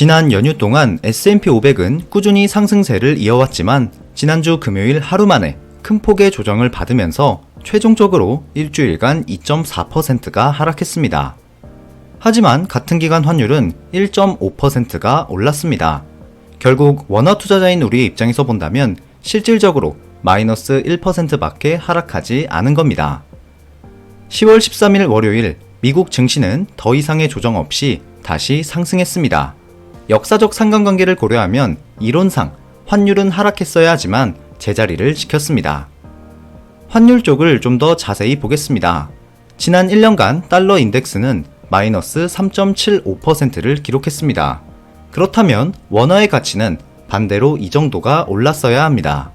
지난 연휴 동안 S&P 500은 꾸준히 상승세를 이어왔지만 지난주 금요일 하루 만에 큰 폭의 조정을 받으면서 최종적으로 일주일간 2.4%가 하락했습니다. 하지만 같은 기간 환율은 1.5%가 올랐습니다. 결국 원화 투자자인 우리 입장에서 본다면 실질적으로 마이너스 1%밖에 하락하지 않은 겁니다. 10월 13일 월요일 미국 증시는 더 이상의 조정 없이 다시 상승했습니다. 역사적 상관관계를 고려하면 이론상 환율은 하락했어야 하지만 제자리를 지켰습니다. 환율 쪽을 좀 더 자세히 보겠습니다. 지난 1년간 달러 인덱스는 마이너스 3.75%를 기록했습니다. 그렇다면 원화의 가치는 반대로 이 정도가 올랐어야 합니다.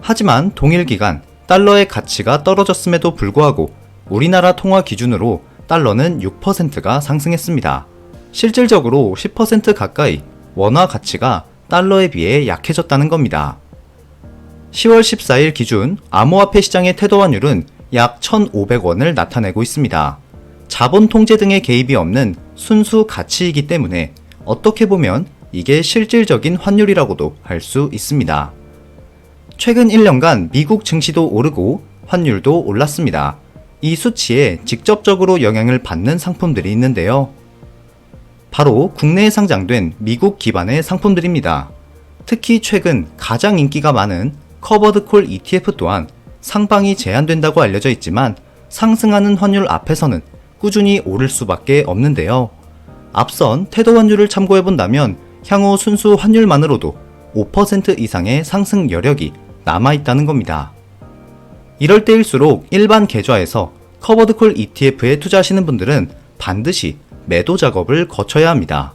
하지만 동일 기간 달러의 가치가 떨어졌음에도 불구하고 우리나라 통화 기준으로 달러는 6%가 상승했습니다. 실질적으로 10% 가까이 원화 가치가 달러에 비해 약해졌다는 겁니다. 10월 14일 기준 암호화폐 시장의 태도 환율은 약 1,500원을 나타내고 있습니다. 자본 통제 등의 개입이 없는 순수 가치이기 때문에 어떻게 보면 이게 실질적인 환율이라고도 할 수 있습니다. 최근 1년간 미국 증시도 오르고 환율도 올랐습니다. 이 수치에 직접적으로 영향을 받는 상품들이 있는데요. 바로 국내에 상장된 미국 기반의 상품들입니다. 특히 최근 가장 인기가 많은 커버드 콜 ETF 또한 상방이 제한된다고 알려져 있지만 상승하는 환율 앞에서는 꾸준히 오를 수밖에 없는데요. 앞선 태도 환율을 참고해 본다면 향후 순수 환율만으로도 5% 이상의 상승 여력이 남아있다는 겁니다. 이럴 때일수록 일반 계좌에서 커버드 콜 ETF에 투자하시는 분들은 반드시 매도 작업을 거쳐야 합니다.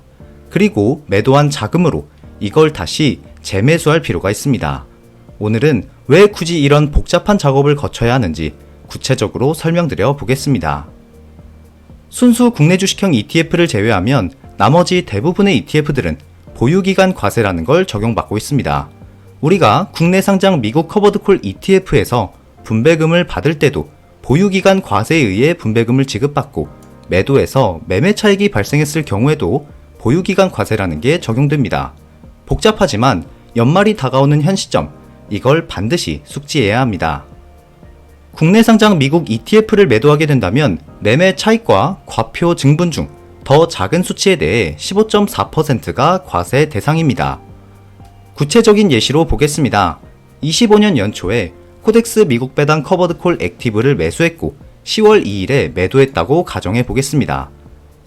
그리고 매도한 자금으로 이걸 다시 재매수할 필요가 있습니다. 오늘은 왜 굳이 이런 복잡한 작업을 거쳐야 하는지 구체적으로 설명드려 보겠습니다. 순수 국내 주식형 ETF를 제외하면 나머지 대부분의 ETF들은 보유기간 과세라는 걸 적용받고 있습니다. 우리가 국내 상장 미국 커버드콜 ETF에서 분배금을 받을 때도 보유기간 과세에 의해 분배금을 지급받고 매도에서 매매 차익이 발생했을 경우에도 보유기간 과세라는 게 적용됩니다. 복잡하지만 연말이 다가오는 현 시점, 이걸 반드시 숙지해야 합니다. 국내 상장 미국 ETF를 매도하게 된다면 매매 차익과 과표 증분 중 더 작은 수치에 대해 15.4%가 과세 대상입니다. 구체적인 예시로 보겠습니다. 25년 연초에 코덱스 미국 배당 커버드 콜 액티브를 매수했고 10월 2일에 매도했다고 가정해 보겠습니다.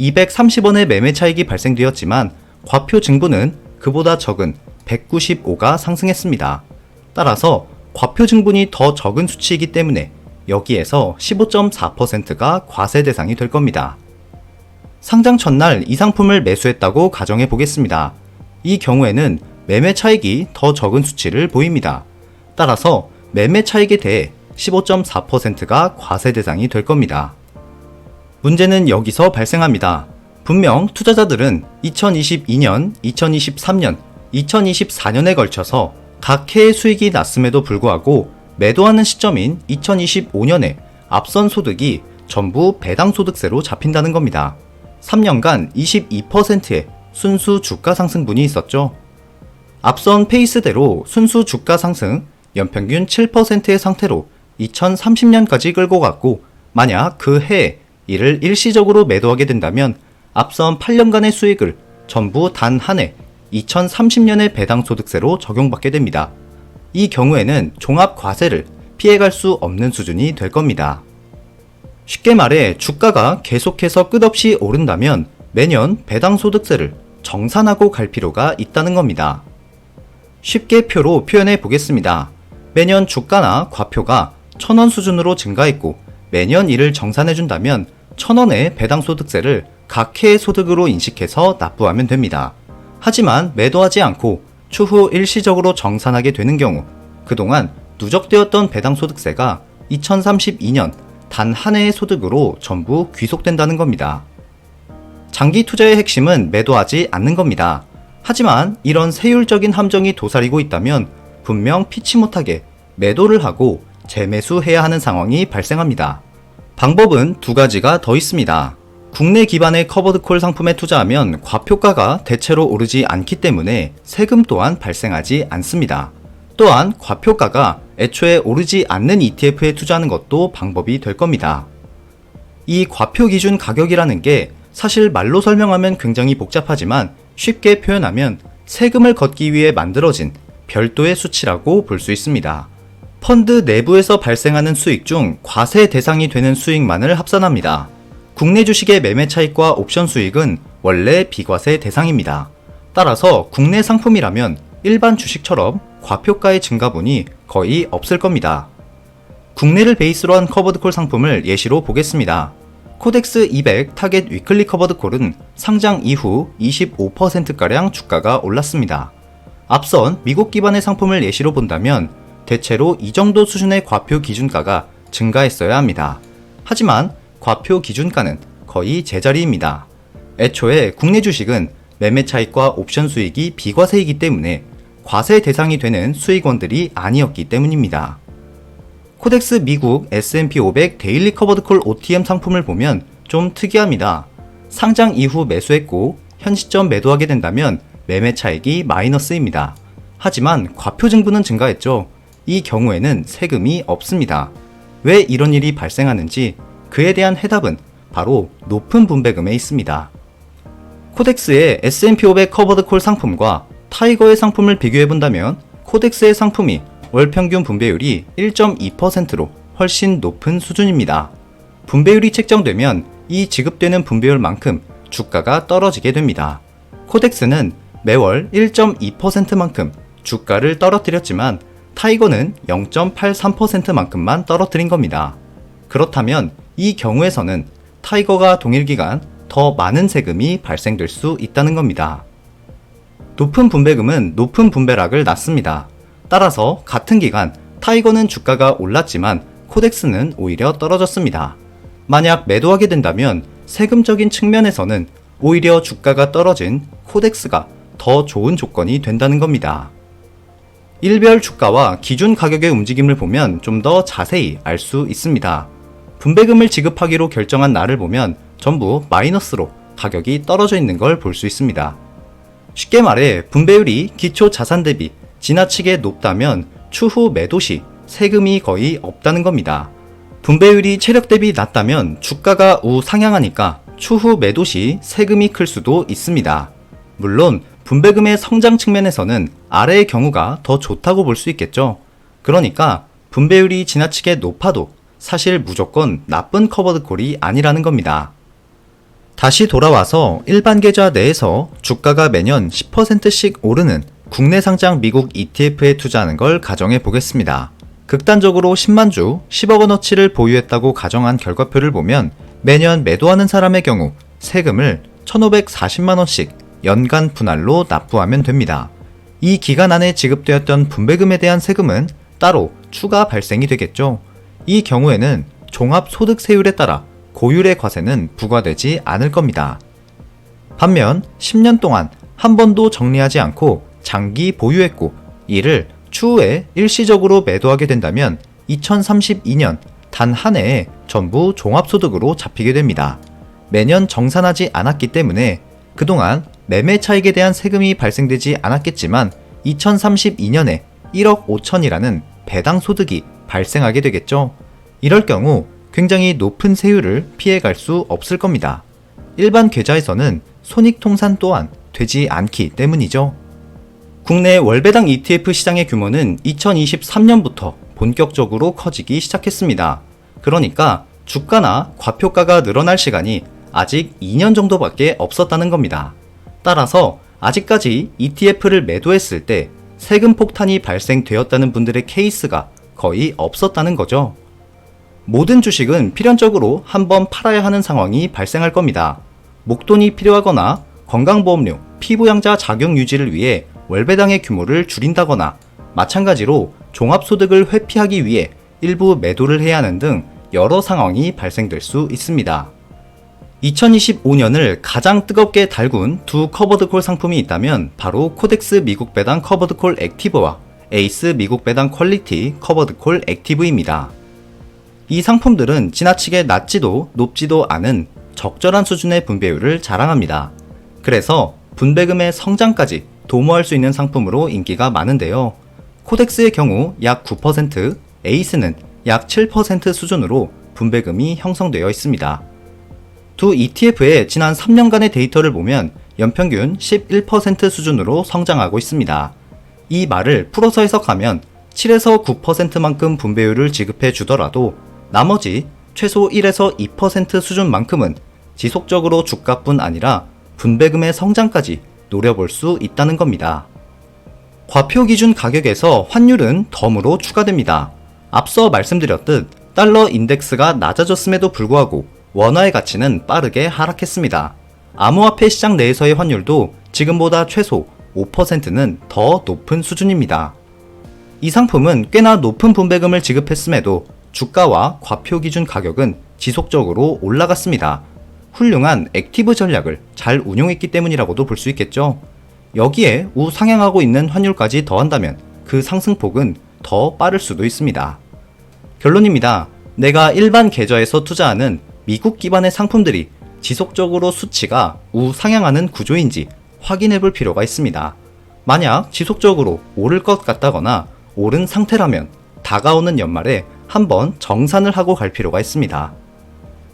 230원의 매매 차익이 발생되었지만 과표 증분은 그보다 적은 195가 상승했습니다. 따라서 과표 증분이 더 적은 수치이기 때문에 여기에서 15.4%가 과세 대상이 될 겁니다. 상장 첫날 이 상품을 매수했다고 가정해 보겠습니다. 이 경우에는 매매 차익이 더 적은 수치를 보입니다. 따라서 매매 차익에 대해 15.4%가 과세 대상이 될 겁니다. 문제는 여기서 발생합니다. 분명 투자자들은 2022년, 2023년, 2024년에 걸쳐서 각 해의 수익이 났음에도 불구하고 매도하는 시점인 2025년에 앞선 소득이 전부 배당소득세로 잡힌다는 겁니다. 3년간 22%의 순수 주가 상승분이 있었죠. 앞선 페이스대로 순수 주가 상승 연평균 7%의 상태로 2030년까지 끌고 갔고 만약 그 해에 이를 일시적으로 매도하게 된다면 앞선 8년간의 수익을 전부 단 한 해 2030년의 배당소득세로 적용받게 됩니다. 이 경우에는 종합과세를 피해갈 수 없는 수준이 될 겁니다. 쉽게 말해 주가가 계속해서 끝없이 오른다면 매년 배당소득세를 정산하고 갈 필요가 있다는 겁니다. 쉽게 표로 표현해 보겠습니다. 매년 주가나 과표가 천원 수준으로 증가했고 매년 이를 정산해 준다면 천원의 배당소득세를 각 해의 소득으로 인식해서 납부하면 됩니다. 하지만 매도하지 않고 추후 일시적으로 정산하게 되는 경우 그동안 누적되었던 배당소득세가 2032년 단 한 해의 소득으로 전부 귀속된다는 겁니다. 장기 투자의 핵심은 매도하지 않는 겁니다. 하지만 이런 세율적인 함정이 도사리고 있다면 분명 피치 못하게 매도를 하고 재매수해야 하는 상황이 발생합니다. 방법은 두 가지가 더 있습니다. 국내 기반의 커버드콜 상품에 투자하면 과표가가 대체로 오르지 않기 때문에 세금 또한 발생하지 않습니다. 또한 과표가가 애초에 오르지 않는 ETF에 투자하는 것도 방법이 될 겁니다. 이 과표 기준 가격이라는 게 사실 말로 설명하면 굉장히 복잡하지만 쉽게 표현하면 세금을 걷기 위해 만들어진 별도의 수치라고 볼 수 있습니다. 펀드 내부에서 발생하는 수익 중 과세 대상이 되는 수익만을 합산합니다. 국내 주식의 매매 차익과 옵션 수익은 원래 비과세 대상입니다. 따라서 국내 상품이라면 일반 주식처럼 과표가의 증가분이 거의 없을 겁니다. 국내를 베이스로 한 커버드콜 상품을 예시로 보겠습니다. 코덱스 200 타겟 위클리 커버드콜은 상장 이후 25%가량 주가가 올랐습니다. 앞선 미국 기반의 상품을 예시로 본다면 대체로 이 정도 수준의 과표 기준가가 증가했어야 합니다. 하지만 과표 기준가는 거의 제자리입니다. 애초에 국내 주식은 매매 차익과 옵션 수익이 비과세이기 때문에 과세 대상이 되는 수익원들이 아니었기 때문입니다. 코덱스 미국 S&P 500 데일리 커버드콜 OTM 상품을 보면 좀 특이합니다. 상장 이후 매수했고 현 시점 매도하게 된다면 매매 차익이 마이너스입니다. 하지만 과표 증부는 증가했죠. 이 경우에는 세금이 없습니다. 왜 이런 일이 발생하는지 그에 대한 해답은 바로 높은 분배금에 있습니다. 코덱스의 S&P 500 커버드콜 상품과 타이거의 상품을 비교해 본다면 코덱스의 상품이 월 평균 분배율이 1.2%로 훨씬 높은 수준입니다. 분배율이 책정되면 이 지급되는 분배율만큼 주가가 떨어지게 됩니다. 코덱스는 매월 1.2%만큼 주가를 떨어뜨렸지만 타이거는 0.83%만큼만 떨어뜨린 겁니다. 그렇다면 이 경우에서는 타이거가 동일 기간 더 많은 세금이 발생될 수 있다는 겁니다. 높은 분배금은 높은 분배락을 낳습니다. 따라서 같은 기간 타이거는 주가가 올랐지만 코덱스는 오히려 떨어졌습니다. 만약 매도하게 된다면 세금적인 측면에서는 오히려 주가가 떨어진 코덱스가 더 좋은 조건이 된다는 겁니다. 일별 주가와 기준 가격의 움직임을 보면 좀 더 자세히 알 수 있습니다. 분배금을 지급하기로 결정한 날을 보면 전부 마이너스로 가격이 떨어져 있는 걸 볼 수 있습니다. 쉽게 말해 분배율이 기초 자산 대비 지나치게 높다면 추후 매도 시 세금이 거의 없다는 겁니다. 분배율이 체력 대비 낮다면 주가가 우상향하니까 추후 매도 시 세금이 클 수도 있습니다. 물론 분배금의 성장 측면에서는 아래의 경우가 더 좋다고 볼 수 있겠죠. 그러니까 분배율이 지나치게 높아도 사실 무조건 나쁜 커버드 콜이 아니라는 겁니다. 다시 돌아와서 일반 계좌 내에서 주가가 매년 10%씩 오르는 국내 상장 미국 ETF에 투자하는 걸 가정해 보겠습니다. 극단적으로 10만 주 10억 원어치를 보유했다고 가정한 결과표를 보면 매년 매도하는 사람의 경우 세금을 1,540만 원씩 연간 분할로 납부하면 됩니다. 이 기간 안에 지급되었던 분배금에 대한 세금은 따로 추가 발생이 되겠죠. 이 경우에는 종합소득세율에 따라 고율의 과세는 부과되지 않을 겁니다. 반면 10년 동안 한 번도 정리하지 않고 장기 보유했고 이를 추후에 일시적으로 매도하게 된다면 2032년 단 한 해에 전부 종합소득으로 잡히게 됩니다. 매년 정산하지 않았기 때문에 그동안 매매 차익에 대한 세금이 발생되지 않았겠지만 2032년에 1억 5천이라는 배당 소득이 발생하게 되겠죠. 이럴 경우 굉장히 높은 세율을 피해갈 수 없을 겁니다. 일반 계좌에서는 손익통산 또한 되지 않기 때문이죠. 국내 월배당 ETF 시장의 규모는 2023년부터 본격적으로 커지기 시작했습니다. 그러니까 주가나 과표가가 늘어날 시간이 아직 2년 정도밖에 없었다는 겁니다. 따라서 아직까지 ETF를 매도했을 때 세금 폭탄이 발생되었다는 분들의 케이스가 거의 없었다는 거죠. 모든 주식은 필연적으로 한번 팔아야 하는 상황이 발생할 겁니다. 목돈이 필요하거나 건강보험료, 피부양자 자격 유지를 위해 월배당의 규모를 줄인다거나 마찬가지로 종합소득을 회피하기 위해 일부 매도를 해야 하는 등 여러 상황이 발생될 수 있습니다. 2025년을 가장 뜨겁게 달군 두 커버드콜 상품이 있다면 바로 코덱스 미국 배당 커버드콜 액티브와 에이스 미국 배당 퀄리티 커버드콜 액티브입니다. 이 상품들은 지나치게 낮지도 높지도 않은 적절한 수준의 분배율을 자랑합니다. 그래서 분배금의 성장까지 도모할 수 있는 상품으로 인기가 많은데요. 코덱스의 경우 약 9%, 에이스는 약 7% 수준으로 분배금이 형성되어 있습니다. 두 ETF의 지난 3년간의 데이터를 보면 연평균 11% 수준으로 성장하고 있습니다. 이 말을 풀어서 해석하면 7에서 9%만큼 분배율을 지급해 주더라도 나머지 최소 1에서 2% 수준만큼은 지속적으로 주가뿐 아니라 분배금의 성장까지 노려볼 수 있다는 겁니다. 과표 기준 가격에서 환율은 덤으로 추가됩니다. 앞서 말씀드렸듯 달러 인덱스가 낮아졌음에도 불구하고 원화의 가치는 빠르게 하락했습니다. 암호화폐 시장 내에서의 환율도 지금보다 최소 5%는 더 높은 수준입니다. 이 상품은 꽤나 높은 분배금을 지급했음에도 주가와 과표 기준 가격은 지속적으로 올라갔습니다. 훌륭한 액티브 전략을 잘 운용했기 때문이라고도 볼 수 있겠죠. 여기에 우상향하고 있는 환율까지 더한다면 그 상승폭은 더 빠를 수도 있습니다. 결론입니다. 내가 일반 계좌에서 투자하는 미국 기반의 상품들이 지속적으로 수치가 우상향하는 구조인지 확인해 볼 필요가 있습니다. 만약 지속적으로 오를 것 같다거나 오른 상태라면 다가오는 연말에 한번 정산을 하고 갈 필요가 있습니다.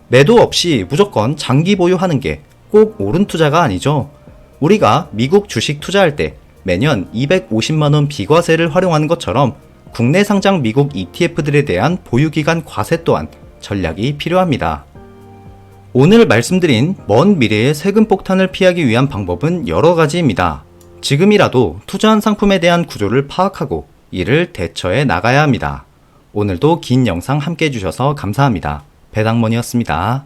매도 없이 무조건 장기 보유하는 게 꼭 옳은 투자가 아니죠. 우리가 미국 주식 투자할 때 매년 250만원 비과세를 활용하는 것처럼 국내 상장 미국 ETF들에 대한 보유기간 과세 또한 전략이 필요합니다. 오늘 말씀드린 먼 미래의 세금 폭탄을 피하기 위한 방법은 여러 가지입니다. 지금이라도 투자한 상품에 대한 구조를 파악하고 이를 대처해 나가야 합니다. 오늘도 긴 영상 함께 해주셔서 감사합니다. 배당mon이었습니다.